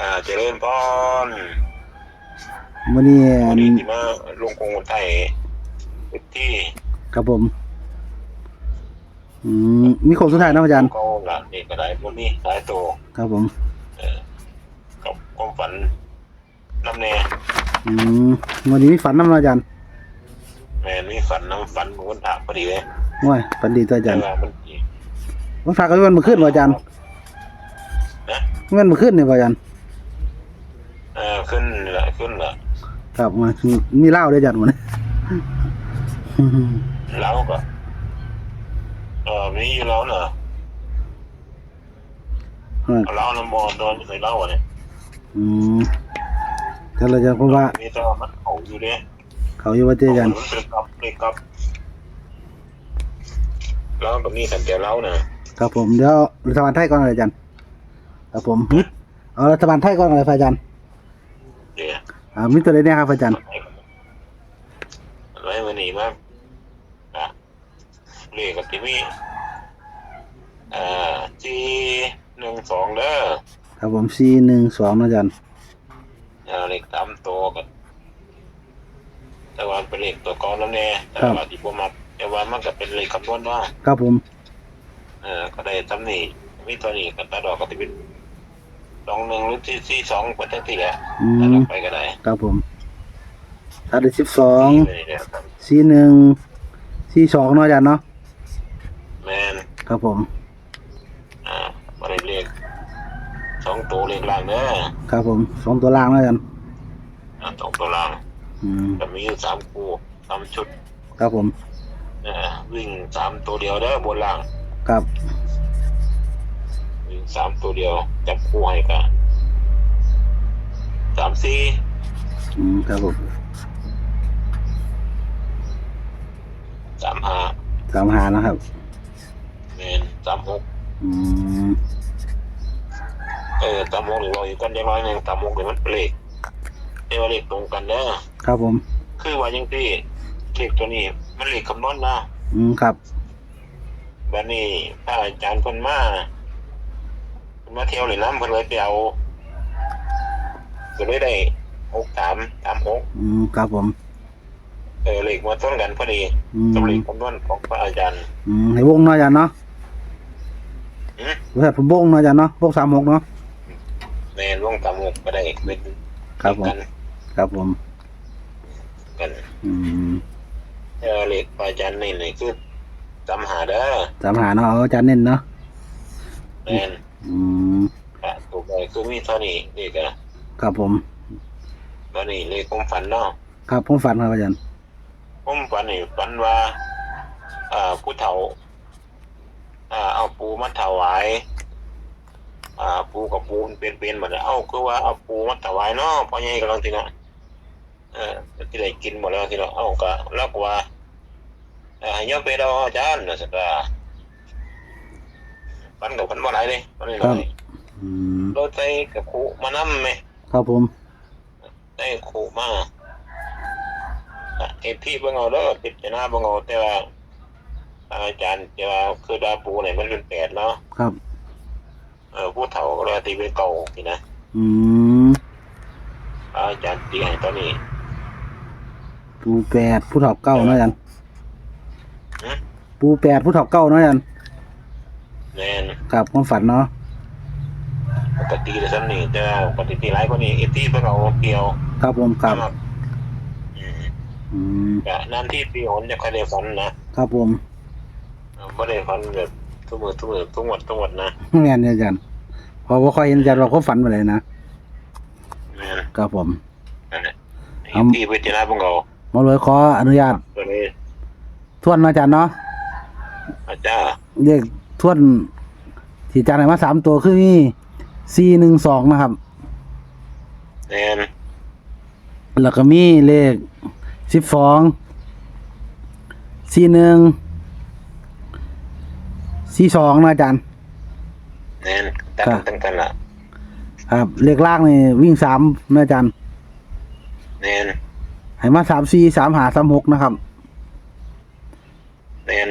อ่าเจริญพรวันนี้วันนี้ที่มาลงกงไทยที่ครับผม อืมมีโค้งสุดท้ายนะอาจารย์เขาละนี่ก็ได้พวกนี้หลายตัวครับผมเออกับความฝันน้ำแน่อืมวันนี้มีฝันน้ำนะอาจารย์แม่นมีฝันน้ำฝันเหมือนคนถามพอดีเลยว้ายฝันดีตัวอาจารย์แต่ว่ามันอีกวันฝากกันวันมาขึ้นวะอาจารย์นะวันมาขึ้นเนี่ยอาจารย์เออขึ้นละขึ้นละครับมามีเหล้าด้วยอาจารย์วันนี้แล้วก็เออมีอยู่แล้วเนอะเอาแล้วน้ำมอนโดนเคยเล่าอะเนี่ยอืมก็เลยจะเพราะว่ามีแตัวามันเขาอยู่เนี่ยเขาอยู่ว่าเจออาจารย์มันเป็นกับเป็นกับแล้วก็มีสัญญาเล่านะครับผมเดี๋ยวรัฐบาลไทยก่อนเลยอาจารย์ครับผมฮึเอารัฐบาลไทยก่อนเลยอาจารย์เดี๋ยว อ่ามีตัวใดเนี่ยครับอาจารย์ไว้วันนี้มาอะเรียกกับที่มีอ่าที่หนึ่งสองเด้อครับผมสี่หนึ่งสองนะอาจารย์อ่าเลขสามตัวกันแต่ว่าเป็นเลขตัวกองแล้วแน่แต่ว่าที่ผมมาแต่ว่ามันก็เป็นเลขคำนวณเนาะครับผม เออก็ได้ทำนี่มีตัวนี้กับตาดอกก็จะเป็น สองหนึ่งหรือที่ที่สองกว่าทั้งที่แหละอืตาดมอกไปก็ได้ครับผมถ้าได้สิบสองไปเลยนะครับสี่หนึ่งสี่สองเนาะอาจารย์เนาะแมนครับผม อ่ามาได้เลขสองตัวเลขล่างเด้อครับผมสองตัวล่างเนาะอาจารย์อ่าสองตัวล่างอืมจะมีอยู่สามคู่สามชุดครับผมเอ่อวิ่งสามตัวเดียวเด้อบนล่าง ครับวิ่ง สามตัวเดียว จับคู่ให้กันสามสี่อืมครับผมสามห้าสามหานะครับแมนสามหกอืมเออสามหกหรือเราอยู่กันได้ร้อยหนึ่งสามหกเดี๋ยวมันเป็นเลขเดี๋ยวเลขตรงกันเด้อครับผม คือว่ายังที่เลขตัวนี้ มันเลขคำนวณนะอืมครับ บัดนี้พระอาจารย์เพิ่นมาเพิ่นมาเที่ยวเลยน้ำเพิ่นเลยไปเอาก็เลยได้หกสามสามหกอืมครับผม เออเลขมาต้นกันพอดีอืมกับเลขคำนวณของพระอาจารย์ อืมให้วงเนาะอาจารย์เนาะอืม บริษัทผมวงเนาะอาจารย์เนาะวงสามหกเนาะแม่นวงสามหกก็ได้เป็นครับผม กันครับผม กันอืมเออเลขพระอาจารย์นี่นี่คือจำหาเด้อสามหาเนาะเอาอาจารย์เน้นเนาะ แม่น อืมอะถูกเลยคือมีเท่านี้เลขอะครับผมตอนนี้เลขความฝันเนาะครับผมฝันครับอาจารย์ผมฝันนี่ฝันว่าอ่าผู้เฒ่าอ่าเอาปูมาถวายอ่าปูกับปูมันเป็นเป็นหมดแล้วเอาคือว่าเอาปูมาถวายเนาะพ่อใหญ่กำลังทีนะเออที่ได้กินหมดแล้วทีเนาะเอาก็แล้วก็ว่าอ่าให้ยอมไปดอกอาจารย์นะสักว่าฝันกับฝันว่าไรเลยฝันนี่หน่อยอืมรถใส่กับคูมานั่มไหมครับผมได้คูมาอะเอฟที่เบิ่งเอาเด้อพิจารณาเบิ่งเอาแต่ว่าอาจารย์จะว่าคือดาปูเนี่ยมันเป็นแปดเนาะครับเออผู้เฒ่าก็เลยตีเป็นเก่าสินะอืมอาจารย์ตีให้ตอนนี้ปูแปดผู้ถอกเก้าเนาะอาจารย์หืมปูแปดผู้ถอกเก้าเนาะอาจารย์ แน่นครับความฝันเนาะปกติเลยซ้ำนี่แต่ว่าปกติตีหลายกว่านี้เอฟที่เบิ่งเอาเกี่ยวครับผมครับสำหอืมอืมกะนั่นที่ปีหนจะใครได้ฝันนะครับผมเออบ่ได้ฝันแบบทุกมือทุกมือทุกงวดทุกงวดนะแม่นเนี่ยอาจารย์เพอว่าค่อยเห็นอาจารย์เราก็ฝันไปเลยนะแม่นครับผมนั่นแหละเอเอาฟที่พิจารณาเบิ่งเอาหมาเลยขออนุญาตตัวนี้ทวนเนาะอาจารย์เนาะอาจารย์เรียก ทวนที่อาจารย์ให้มาสามตัวคือมีสี่หนึ่งสองนะครับแน่นแล้วก็มีเลขสิบสองสี่หนึ่งสี่สองนะอาจารย์แน่นตั้งครับตั้งกันล่ะครับเลขล่างนี่วิ่งสามนะอาจารย์แน่นให้มาสามสี่สามหาสามหกนะครับแน่น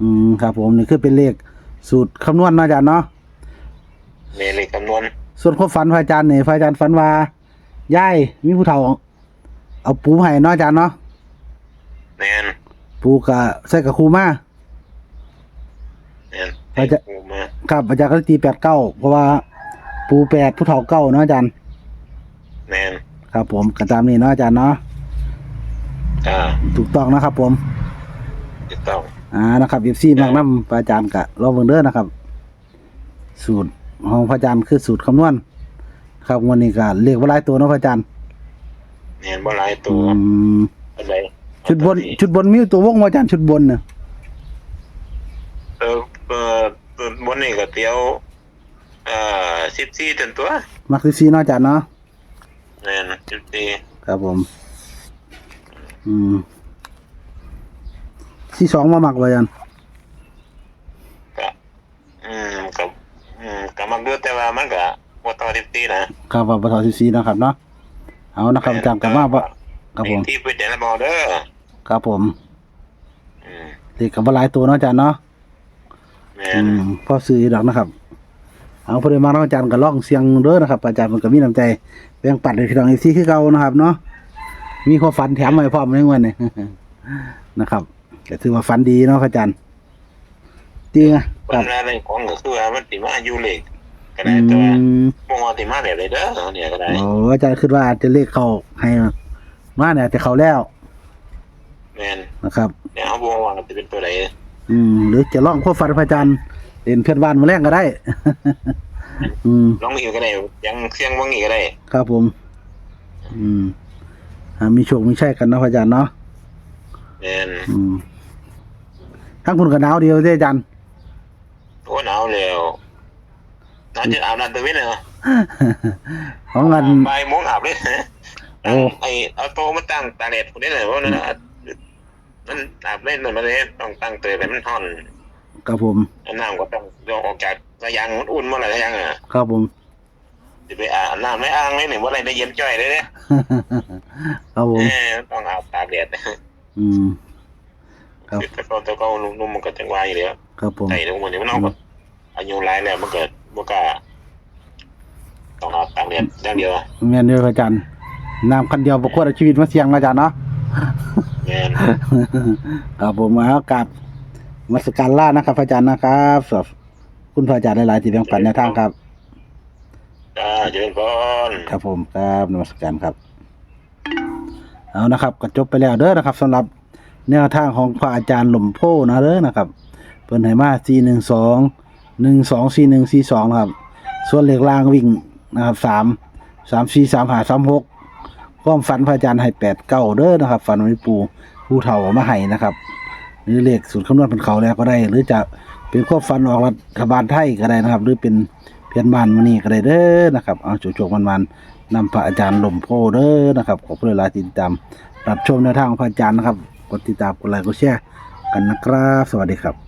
อืมครับผมนี่คือเป็นเลข สูตรคำนวณนะอาจารย์เนาะแม่นเลขคำนวณส่วนความฝันพระอาจารย์เนี่ยพระอาจารย์ฝันว่ายายมีผู้เฒ่า เอาปูมาให้เนาะอาจารย์เนาะแม่นปูกะใส่กับครูมา แม่นอาจจะปูมาครับอาจารย์ก็ตีแปดเก้าเพราะว่าปูแปดผู้เฒ่าเก้าเนาะอาจารย์แม่นครับ ผมกันตามนี้เนาะอาจารย์เนาะอ่าถูกต้องนะครับ ผมถูกต้อง อ่านะครับยิบซี่มากน้ำพระอาจารย์กะรอเบิ่งเด้อนะครับ สูตรของพระอาจารย์คือสูตรคำนวณครับวันนี้ก็เรียกว่าหลายตัวเนาะพระอาจารย์แม่นบ่หลายตัอืวมอะไรชุดบน ชุดบนมีอยู่ตัววงว่าอาจารย์ชุดบนเนี่ยเออเออตัวบนนี่ก็เตียวเอ่อ14ตันตัวมักซีซีเนาะอาจารย์เนาะ แม่น14ครับผม อืม ที่สองมามักไว้ยันก็อืมก็อืมก็มักดูแต่ว่ามันก็บ่ต่อ14นะครับว่าปทซีซีนาะครับเนาะเอานะครับอาจารย์กลับมาว่าครับผมที่เป็นแต่ละบ่เด้อครับผมอืมเด็กกับว่าหลายตัวเนาะอาจารย์เนาะแม่อืนมพ่อซื้อดอกนะครับ เอาพอดีมาเนาะอาจารย์ก็ล่องเสียงเด้อนะครับอาจารย์มันก็มีน้ำใจแบ่งปันให้พี่น้องอีกซี่คือเก่านะครับ เนาะมีความฝันแถมมาให้พร้อมในวันนี้ นะครับ ก็ถือว่าฝันดีเนาะอาจารย์ดีนะคปัรัญบหาในของก็คือว่ามันสิมาอยู่เลขก็อืได้แต่ว่ามบ่ว่าสิมาแบบใดเด้อเนี่ยก็ได้ โอ้อาจารย์คิดว่าอาจจะเลขเข้าให้มาเนี่ยจะเข้าแล้วแม่นนะครับเดี๋ยวเฮาบ่ว่าจะเป็นตัวใดอืม หรือจะล่องความฝันพระอาจารย์เรียนเพื่อนบ้านมาแรงก็ได้ อืม ลองอีกก็ได้ยังเสียงบ่อีกก็ได้ครับผม อืมอ่ามีโชคมีชัยกันเนาะพระอาจารย์เนาะแม่นอืม ทั้งคุณกับหนาวเดียวเด้อาจารย์ โอ้หนาวแล้วน่าจะอาบน้ำตะเวนเหรอของเงินบ่ายโมงอาบเลยโอ้ ไอ้เอาโตะมาตั้งตาแดดพุ่นนี่แหละว่านั่นน่ะมันอาบเล่นมันมาเลยต้องตั้งเตยให้มันฮ้อนครับผมน้ำก็ต้องยกออกจากระยางมันอุ่นเมื่อไหร่ระยางอะ ครับผม จะไปอาบน้ำไม่อ้างเลยเนี่ยเมื่อไหร่ได้เย็นจ้อยเลยเนี่ยครับผม เออต้องอาบตากแดดอืม ครับแต่ก็แต่ก็นุ่มๆมันก็จังหวะอยู่แล้วครับผมใส่ลงมันเดี๋ยวมันเอาก็อายุหลายแล้วมันเกิดมันก็ต้องอาบตากแดดอย่างเดียวแม่นเด้อพระอาจารย์น้ำคันเดียวประควดเอาชีวิตมาเสี่ยงนะอาจารย์เนาะแม่นครับผมมาเอากับนมาสการล่านะครับพระอาจารย์นะครับสำหรับคุณพระอาจารย์หลายๆที่แบ่งปันแนวทางครับจ้าเจริญพรครับผมครับนมัสการครับ เอานะครับก็จบไปแล้วเด้อนะครับสำหรับ แนวทางของพระอาจารย์หล่มโพนะเด้อนะครับเพิ่นให้มา4 1 2 1 2 4 1 4 2นะครับ ส่วนเหลขล่างวิ่งนะครับ3 3 4 3 5 3 6ความฝันพระอาจารย์ให้8 9เด้อนะครับฝันวันปูผู้เฒ่ามาให้นะครับ หรือเลขสูตรคำนวณเป็นเขาแล้วก็ได้ หรือจะเป็นความฝันออกรัฐบาลไทยก็ได้นะครับ หรือเป็นเพียนบ้านมื้อนี้ก็ได้เด้อนะครับเอาโจกๆมันๆนำพระอาจารย์หล่มโพเด้อนะครับขอบคุณหลายติดตามรับชมแนวทางของพระอาจารย์นะครับ กดติดตามกดไลค์กดแชร์กันนะครับ สวัสดีครับ